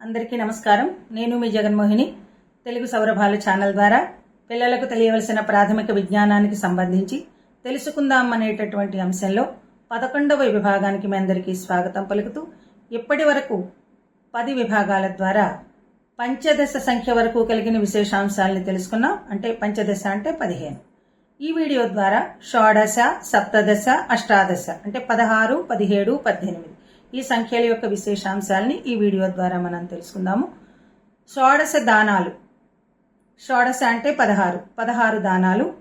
అందరికీ నమస్కారం. నేను మీ జగన్మోహిని. తెలుగు సౌరభాలు ఛానల్ ద్వారా పిల్లలకు తెలియవలసిన ప్రాథమిక విజ్ఞానానికి సంబంధించి తెలుసుకుందాం అనేటటువంటి అంశంలో పదకొండవ విభాగానికి మీ అందరికీ స్వాగతం పలుకుతూ ఇప్పటి వరకు పది విభాగాల ద్వారా పంచదశ సంఖ్య వరకు కలిగిన విశేషాంశాలను తెలుసుకున్నాం. అంటే పంచదశ అంటే పదిహేను. ఈ వీడియో ద్వారా షోడశ సప్తదశ అష్టాదశ అంటే పదహారు పదిహేడు పద్దెనిమిది. ఈ సంఖ్యల యొక్క విశేషాంశాలని ఈ వీడియో ద్వారా మనం తెలుసుకుందాము. షోడశ దానాలు. షోడశ అంటే పదహారు. పదహారు దానాలు.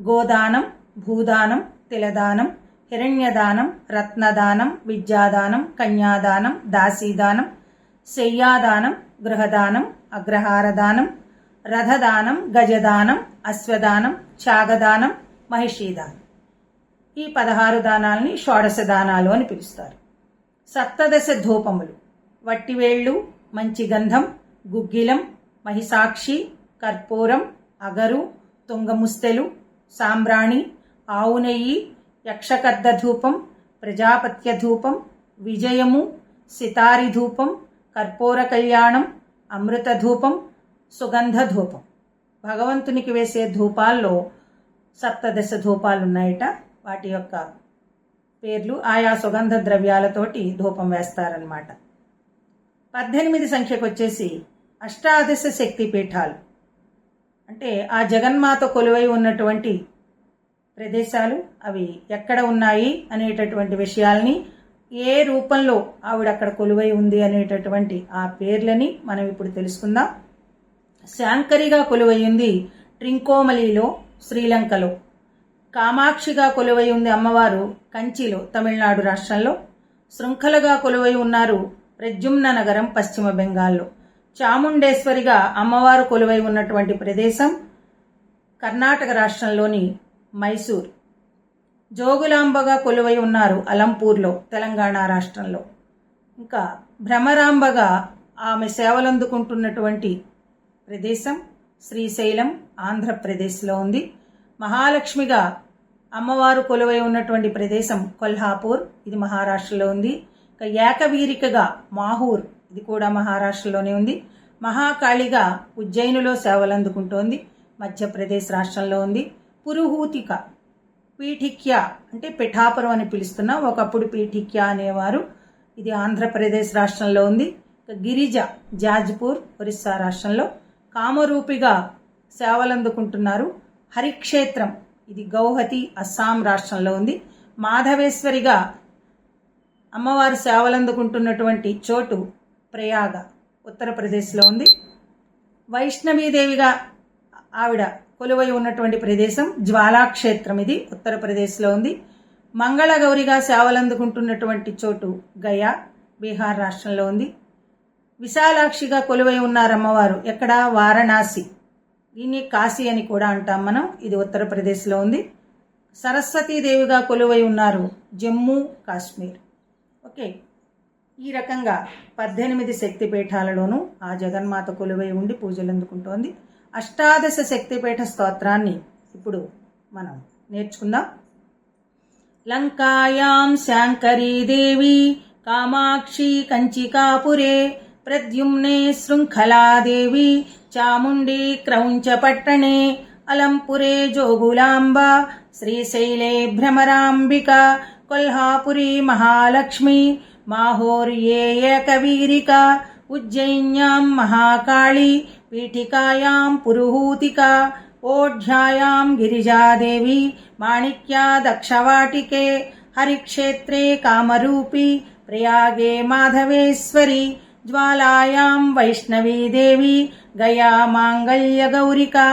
గోదానం భూదానం తిలదానం హిరణ్యదానం రత్నదానం విద్యాదానం కన్యాదానం దాసీదానం శయ్యాదానం గృహదానం అగ్రహారదానం రథదానం గజదానం అశ్వదానం త్యాగదానం మహిషీదానం. ఈ పదహారు దానాలని షోడశ దానాలు అని పిలుస్తారు. సప్తదశ ధూపములు. వట్టివేళ్ళు మంచి గంధం గుగ్గిలం మహిసాక్షి కర్పూరం అగరు తుంగముస్తెలు సాంబ్రాణి ఆవు నెయ్యి యక్షకర్ద ధూపం ప్రజాపత్య ధూపం విజయము సితారి ధూపం కర్పూర కళ్యాణం అమృత ధూపం సుగంధ ధూపం. భగవంతునికి వేసే ధూపాల్లో సప్తదశ ధూపాలు ఉన్నాయట వాటి యొక్క పేర్లు ఆయా సుగంధ ద్రవ్యాలతోటి ధూపం వేస్తారనమాట పద్దెనిమిది సంఖ్యకు వచ్చేసి అష్టాదశ శక్తి పీఠాలు. అంటే ఆ జగన్మాత కొలువై ఉన్నటువంటి ప్రదేశాలు అవి ఎక్కడ ఉన్నాయి అనేటటువంటి విషయాల్ని ఏ రూపంలో ఆవిడ అక్కడ కొలువై ఉంది అనేటటువంటి ఆ పేర్లని మనం ఇప్పుడు తెలుసుకుందాం. శాంకరిగా కొలువై ఉంది ట్రింకోమలిలో శ్రీలంకలో. కామాక్షిగా కొలువై ఉంది అమ్మవారు కంచిలో తమిళనాడు రాష్ట్రంలో. శృంఖలగా కొలువై ఉన్నారు ప్రద్యుమ్న నగరం పశ్చిమ బెంగాల్లో. చాముండేశ్వరిగా అమ్మవారు కొలువై ఉన్నటువంటి ప్రదేశం కర్ణాటక రాష్ట్రంలోని మైసూర్. జోగులాంబగా కొలువై ఉన్నారు అలంపూర్లో తెలంగాణ రాష్ట్రంలో. ఇంకా భ్రమరాంబగా ఆమె సేవలందుకుంటున్నటువంటి ప్రదేశం శ్రీశైలం ఆంధ్రప్రదేశ్లో ఉంది. మహాలక్ష్మిగా అమ్మవారు కొలువై ఉన్నటువంటి ప్రదేశం కొల్హాపూర్. ఇది మహారాష్ట్రలో ఉంది. ఇక ఏకవీరికగా మాహూర్. ఇది కూడా మహారాష్ట్రలోనే ఉంది. మహాకాళిగా ఉజ్జయినిలో సేవలందుకుంటోంది. మధ్యప్రదేశ్ రాష్ట్రంలో ఉంది. పురుహూతిక పీఠిక్య అంటే పిఠాపురం అని పిలుస్తున్నాం ఒకప్పుడు పీఠిక్య అనేవారు. ఇది ఆంధ్రప్రదేశ్ రాష్ట్రంలో ఉంది. ఇక గిరిజ జాజ్పూర్ ఒరిస్సా రాష్ట్రంలో కామరూపిగా సేవలందుకుంటున్నారు హరిక్షేత్రం. ఇది గౌహతి అస్సాం రాష్ట్రంలో ఉంది. మాధవేశ్వరిగా అమ్మవారు సేవలందుకుంటున్నటువంటి చోటు ప్రయాగ ఉత్తరప్రదేశ్లో ఉంది. వైష్ణవీదేవిగా ఆవిడ కొలువై ఉన్నటువంటి ప్రదేశం జ్వాలాక్షేత్రం ఇది ఉత్తరప్రదేశ్లో ఉంది. మంగళగౌరిగా సేవలందుకుంటున్నటువంటి చోటు గయా బీహార్ రాష్ట్రంలో ఉంది. విశాలాక్షిగా కొలువై ఉన్నారమ్మవారు ఎక్కడ? వారణాసి. దీన్ని కాశీ అని కూడా అంటాం మనం. ఇది ఉత్తరప్రదేశ్లో ఉంది. సరస్వతీదేవిగా కొలువై ఉన్నారు జమ్మూ కాశ్మీర్. ఓకే. ఈ రకంగా పద్దెనిమిది శక్తిపీఠాలలోనూ ఆ జగన్మాత కొలువై ఉండి పూజలు అందుకుంటోంది. అష్టాదశ శక్తిపీఠ స్తోత్రాన్ని ఇప్పుడు మనం నేర్చుకుందాం. లంకాయాం శాంకరీ దేవి కామాక్షి కంచికాపురే प्रद्युम्ने शृङ्खला देवी, चामुण्डी क्रौञ्चपट्टणे अलम्पुरे जोगुलाम्बा, श्रीशैले भ्रमराम्बिका, कोल्हापुरी महालक्ष्मी माहोर्येयकवीरिका उज्जयिन्यां महाकाली पीठिकायां पुरुहूतिका, ओढ्यायां गिरिजादेवी, माणिक्या दक्षवाटिके, हरिक्षेत्रे कामरूपी, प्रयागे माधवेश्वरी ज्वालायां वैष्णवीदेवी गया माङ्गल्यगौरिका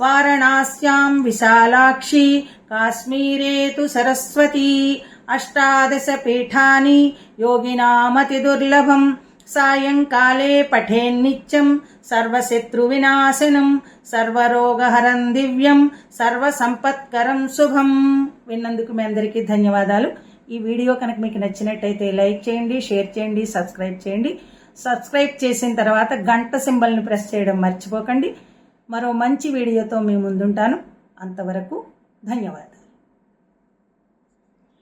वारणास्यां विशालाक्षी काश्मीरे तु सरस्वती अष्टादशपीठानि योगिनामतिदुर्लभम् सायङ्काले पठेन्नित्यम् సర్వశత్రువినాశనం సర్వరోగహరం దివ్యం సర్వసంపత్కరం శుభం విన్నందుకు మీ అందరికీ ధన్యవాదాలు ఈ వీడియో కనుక మీకు నచ్చినట్టయితే లైక్ చేయండి షేర్ చేయండి సబ్స్క్రైబ్ చేయండి సబ్స్క్రైబ్ చేసిన తర్వాత గంట సింబల్ని ప్రెస్ చేయడం మర్చిపోకండి. మరో మంచి వీడియోతో మీ ముందుంటాను. అంతవరకు ధన్యవాదాలు.